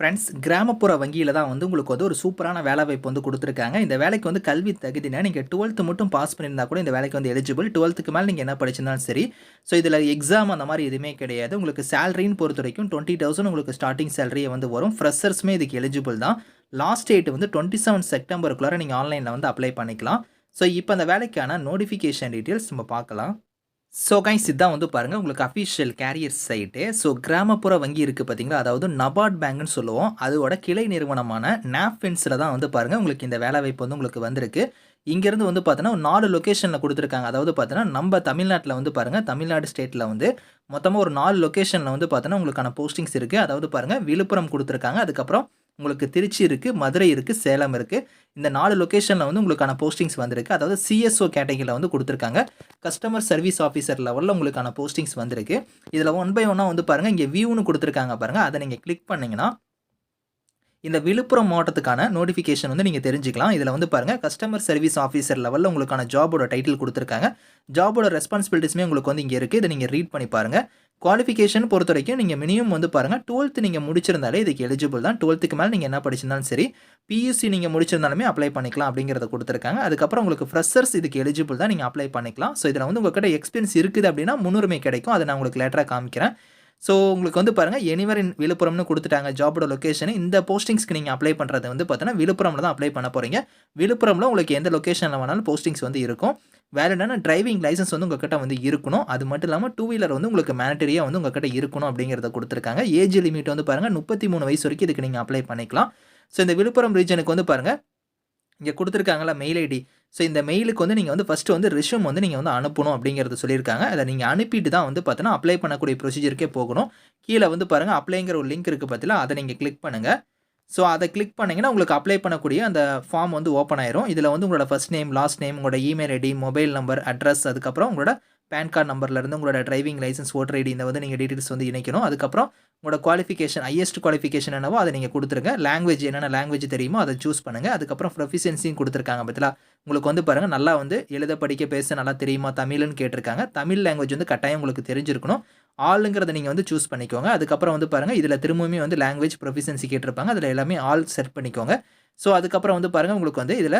Friends கிராமப்புற வங்கியில் தான் வந்து உங்களுக்கு வந்து ஒரு சூப்பரான வேலை வாய்ப்பு வந்து கொடுத்துருக்காங்க. இந்த வேலைக்கு வந்து கல்வி தகுதினா நீங்கள் டுவெல்த்து மட்டும் பாஸ் பண்ணியிருந்தா கூட இந்த வேலைக்கு வந்து எலிஜிபிள் டுவெல்த்துக்கு மேலே நீங்கள் என்ன படிச்சிருந்தாலும் சரி. ஸோ இதில் எக்ஸாம் அந்த மாதிரி எதுவுமே கிடையாது. உங்களுக்கு சேலரின்னு பொறுத்த வரைக்கும் டுவெண்ட்டி தௌசண்ட் உங்களுக்கு ஸ்டார்டிங் சேலரியை வந்து வரும். ஃப்ரெஷர்ஸுமே இதுக்கு எலிஜிபிள் தான். லாஸ்ட் டேட் வந்து டுவெண்ட்டி செவன் செப்டம்பருக்குள்ளார நீங்கள் ஆன்லைனில் வந்து அப்ளை பண்ணிக்கலாம். ஸோ இப்போ அந்த வேலைக்கான நோட்டிஃபிகேஷன் டீட்டெயில்ஸ் நம்ம பார்க்கலாம். ஸோ கைஸ் இதான் வந்து பாருங்கள் உங்களுக்கு அஃபிஷியல் கேரியர் சைட்டு ஸோ கிராமப்புற வங்கி இருக்குது பார்த்தீங்களா அதாவது நபார்ட் பேங்க்னு சொல்லுவோம். அதோட கிளை நிறுவனமான நாப்ஃபின்ஸில் தான் வந்து பாருங்கள் உங்களுக்கு இந்த வேலை வாய்ப்பு வந்து உங்களுக்கு வந்திருக்கு. இங்கேருந்து வந்து பார்த்தோன்னா ஒரு நாலு லொக்கேஷனில் கொடுத்துருக்காங்க. அதாவது பார்த்தோன்னா நம்ம தமிழ்நாட்டில் வந்து பாருங்கள் தமிழ்நாடு ஸ்டேட்டில் வந்து மொத்தமாக ஒரு நாலு லொக்கேஷனில் வந்து பார்த்தோன்னா உங்களுக்கான போஸ்டிங்ஸ் இருக்குது அதாவது பாருங்கள் விழுப்புரம் கொடுத்துருக்காங்க. அதுக்கப்புறம் உங்களுக்கு திருச்சி இருக்குது மதுரை இருக்குது சேலம் இருக்குது இந்த நாலு லொக்கேஷனில் வந்து உங்களுக்கான போஸ்டிங்ஸ் வந்திருக்கு. அதாவது சிஎஸ்ஓ கேட்டகிரியில் வந்து கொடுத்துருக்காங்க. கஸ்டமர் சர்வீஸ் ஆஃபீஸர் லெவலில் உங்களுக்கான போஸ்டிங்ஸ் வந்திருக்கு. இதில் ஒன் பை ஒன்னாக வந்து பாருங்கள் இங்கே வியூன்னு கொடுத்துருக்காங்க பாருங்கள் அதை நீங்கள் கிளிக் பண்ணிங்கன்னா இந்த விழுப்புரம் மாவட்டத்துக்கான நோட்டிஃபிகேஷன் வந்து நீங்கள் தெரிஞ்சுக்கலாம். இதில் வந்து பாருங்கள் கஸ்டமர் சர்வீஸ் ஆஃபீஸர் லெவலில் உங்களுக்கான ஜாபோட டைட்டில் கொடுத்துருக்காங்க. ஜாபோட ரெஸ்பான்சிபிலிட்டிஸுமே உங்களுக்கு வந்து இங்கே இருக்குது இதை நீங்கள் ரீட் பண்ணி பாருங்கள் குவாலிஃபிகேஷன் பொறுத்த வரைக்கும் நீங்கள் மினிமம் வந்து பாருங்கள் டுவெல்த்து நீங்கள் முடிச்சிருந்தாலே இதுக்கு எலிஜிபிள் தான். டுவெல்த்துக்கு மேலே நீங்கள் என்ன படிச்சிருந்தாலும் சரி பியூசி நீங்கள் முடிச்சிருந்தாலுமே அப்ளை பண்ணிக்கலாம் அப்படிங்கிறத கொடுத்துருக்காங்க. அதுக்கப்புறம் உங்களுக்கு ஃப்ரெஷர்ஸ் இதுக்கு எலிஜிபிள் தான் நீங்கள் அப்ளை பண்ணிக்கலாம். ஸோ இதில் வந்து உங்கள்கிட்ட எக்ஸ்பீரியன்ஸ் இருக்குது அப்படின்னா முன்னுரிமை கிடைக்கும். அதை நான் உங்களுக்கு லேட்டராக காமிக்கிறேன். ஸோ உங்களுக்கு வந்து பாருங்கள் எனிவர் இன் விழுப்புரம்னு கொடுத்துட்டாங்க ஜாபோட லொக்கேஷன் இந்த போஸ்டிங்ஸ்க்கு நீங்கள் அப்ளை பண்ணுறது வந்து பார்த்தீங்கன்னா விழுப்புரமில் தான் அப்ளை பண்ண போகிறீங்க விழுப்புரமில் உங்களுக்கு எந்த லொக்கேஷனில் வேணாலும் போஸ்டிங்ஸ் வந்து இருக்கும். வேறு டிரைவிங் லைசன்ஸ் வந்து உங்ககிட்ட வந்து இருக்கணும். அது மட்டும் இல்லாமல் டூ வீலர் வந்து உங்களுக்கு மேனட்டரியாக வந்து உங்ககிட்ட இருக்கணும் அப்படிங்கிறத கொடுத்துருக்காங்க. ஏஜ் லிமிட் வந்து பாருங்கள் முப்பத்தி மூணு வயசு வரைக்கும் இதுக்கு நீங்கள் அப்ளை பண்ணிக்கலாம். ஸோ இந்த விழுப்புரம் ரீஜனுக்கு வந்து பாருங்கள் இங்கே கொடுத்துருக்காங்களா மெயில் ஐடி ஸோ இந்த மெயிலுக்கு வந்து நீங்கள் வந்து ஃபஸ்ட்டு வந்து ரிஷ்யூம் வந்து நீங்கள் வந்து அனுப்பணும் அப்படிங்கிறத சொல்லியிருக்காங்க. அதை நீங்கள் அனுப்பிட்டு தான் வந்து பார்த்தீங்கன்னா அப்ளை பண்ணக்கூடிய ப்ரொசீஜருக்கே போகணும். கீழே வந்து பாருங்கள் அப்ளைங்கிற ஒரு லிங்க் இருக்குது பார்த்தீங்களா? அதை நீங்கள் கிளிக் பண்ணுங்கள் ஸோ அதை கிளிக் பண்ணிங்கன்னா உங்களுக்கு அப்ளை பண்ணக்கூடிய அந்த ஃபார்ம் வந்து ஓப்பன் ஆயிரும். இதில் வந்து உங்களோட ஃபஸ்ட் நேம் லாஸ்ட் நேம் உங்களோட email ID mobile number address அதுக்கப்புறம் உங்களோட பேன் கார்டு நம்பர்லேருந்து உங்களோட டிரைவிங் லைசன்ஸ் ஓட்டர் ஐடி இந்த வந்து நீங்கள் டீட்டெயில்ஸ் வந்து இணைக்கணும். அதுக்கப்புறம் உங்களோட குவாலிஃபிகேஷன் ஹையஸ்ட் குவாலிஃபிகேஷன் என்னவோ அதை நீங்கள் கொடுத்துருங்க. லாங்குவேஜ் என்னென்ன லாங்குவேஜ் தெரியுமோ அதை சூஸ் பண்ணுங்கள் அதுக்கப்புறம் ப்ரொஃபிஷியன்சியும் கொடுத்துருக்காங்க பார்த்தீங்களா? உங்களுக்கு வந்து பாருங்கள் நல்லா வந்து எழுத படிக்க பேச நல்லா தெரியுமா? தமிழ்னு கேட்டிருக்காங்க. தமிழ் லாங்குவேஜ் வந்து கட்டாயம் உங்களுக்கு தெரிஞ்சிருக்கணும். ஆளுங்கிறத நீங்கள் வந்து சூஸ் பண்ணிக்கோங்க. அதுக்கப்புறம் வந்து பாருங்கள் இதில் திரும்பவுமே வந்து லாங்குவேஜ் ப்ரொஃபிஷியன்சி கேட்டிருப்பாங்க. அதில் எல்லாமே ஆல் செட் பண்ணிக்கோங்க. ஸோ அதுக்கப்புறம் வந்து பாருங்கள் உங்களுக்கு வந்து இதில்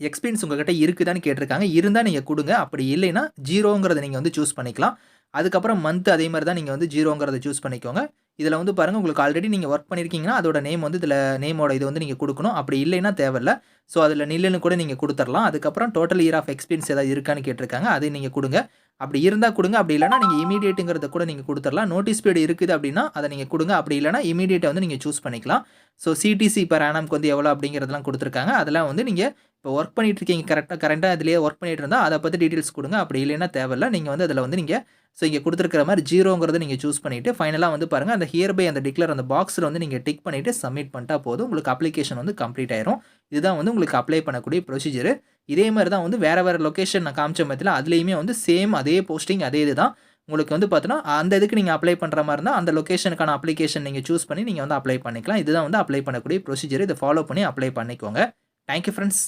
எக்ஸ்பீரியன்ஸ் உங்கள்கிட்ட இருக்குதான்னு கேட்டிருக்காங்க. இருந்தால் நீங்கள் கொடுங்க. அப்படி இல்லைன்னா ஜீரோங்கிறத நீங்கள் வந்து சூஸ் பண்ணிக்கலாம். அதுக்கப்புறம் மந்த் அதே மாதிரி தான் நீங்கள் வந்து ஜீரோங்கிறத சூஸ் பண்ணிக்கோங்க. இதில் வந்து பாருங்கள் உங்களுக்கு ஆல்ரெடி நீங்கள் ஒர்க் பண்ணியிருக்கீங்கன்னா அதோட நேம் வந்து இதில் நேமோட இது வந்து நீங்கள் கொடுக்கணும். அப்படி இல்லைன்னா தேவையில்ல. ஸோ அதில் நில்லுன்னு கூட நீங்கள் கொடுத்துடலாம். அதுக்கப்புறம் டோட்டல் இயர் ஆஃப் எக்ஸ்பீரியன்ஸ் ஏதாவது இருக்கான்னு கேட்டிருக்காங்க அதை நீங்கள் கொடுங்க. அப்படி இருந்தால் கொடுங்க. அப்படி இல்லைனா நீங்கள் இமீடியேட்டுங்கிறத கூட நீங்கள் கொடுத்துடலாம். நோட்டீஸ் பீரியட் இருக்குது அப்படின்னா அதை நீங்கள் கொடுங்க. அப்படி இல்லைனா இமீடியேட்டை வந்து நீங்கள் சூஸ் பண்ணிக்கலாம். ஸோ சிடிசி பர் ஆனம்க்கு வந்து எவ்வளோ அப்படிங்கிறதெல்லாம் கொடுத்துருக்காங்க. அதெல்லாம் வந்து நீங்கள் இப்போ ஒர்க் பண்ணிட்டு இருக்கீங்க கரெக்டாக கரெண்ட்டாக அதிலேயே ஒர்க் பண்ணிகிட்டு இருந்தால் அதை பற்றி டீட்டெயில்ஸ் கொடுங்க. அப்படி இல்லைன்னா தேவையில்ல. நீங்கள் வந்து அதில் வந்து நீங்கள் ஸோ இங்கே கொடுத்துருக்கிற மாதிரி ஜீரோங்கிறத நீங்கள் சூஸ் பண்ணிவிட்டு ஃபைனலாக வந்து பாருங்கள் அந்த ஹியர் பை அந்த டிக்ளர் அந்த பாக்ஸில் வந்து நீங்கள் டிக் பண்ணிவிட்டு சப்மிட் பண்ணிட்டா போதும். உங்களுக்கு அப்ளிகேஷன் வந்து கம்ப்ளீட் ஆயிரும். இதுதான் வந்து உங்களுக்கு அப்ளை பண்ணக்கூடிய ப்ரொசீஜர் இதே மாதிரி தான் வந்து வேறு வேறு லொக்கேஷன் நான் காமிச்ச மாதிரி அதுலேயுமே வந்து சேம் அதே போஸ்டிங் அதே இது தான் உங்களுக்கு வந்து பார்த்தோன்னா அந்த இதுக்கு நீங்கள் அப்ளை பண்ணுற மாதிரி இருந்தால் அந்த லொக்கேஷனுக்கான அப்ளிகேஷன் நீங்கள் சூஸ் பண்ணி நீங்கள் வந்து அப்ளை பண்ணிக்கலாம். இதுதான் வந்து அப்ளை பண்ணக்கூடிய ப்ரொசீஜர் இதை ஃபாலோ பண்ணி அப்ளை பண்ணிக்கோங்க. Thank you friends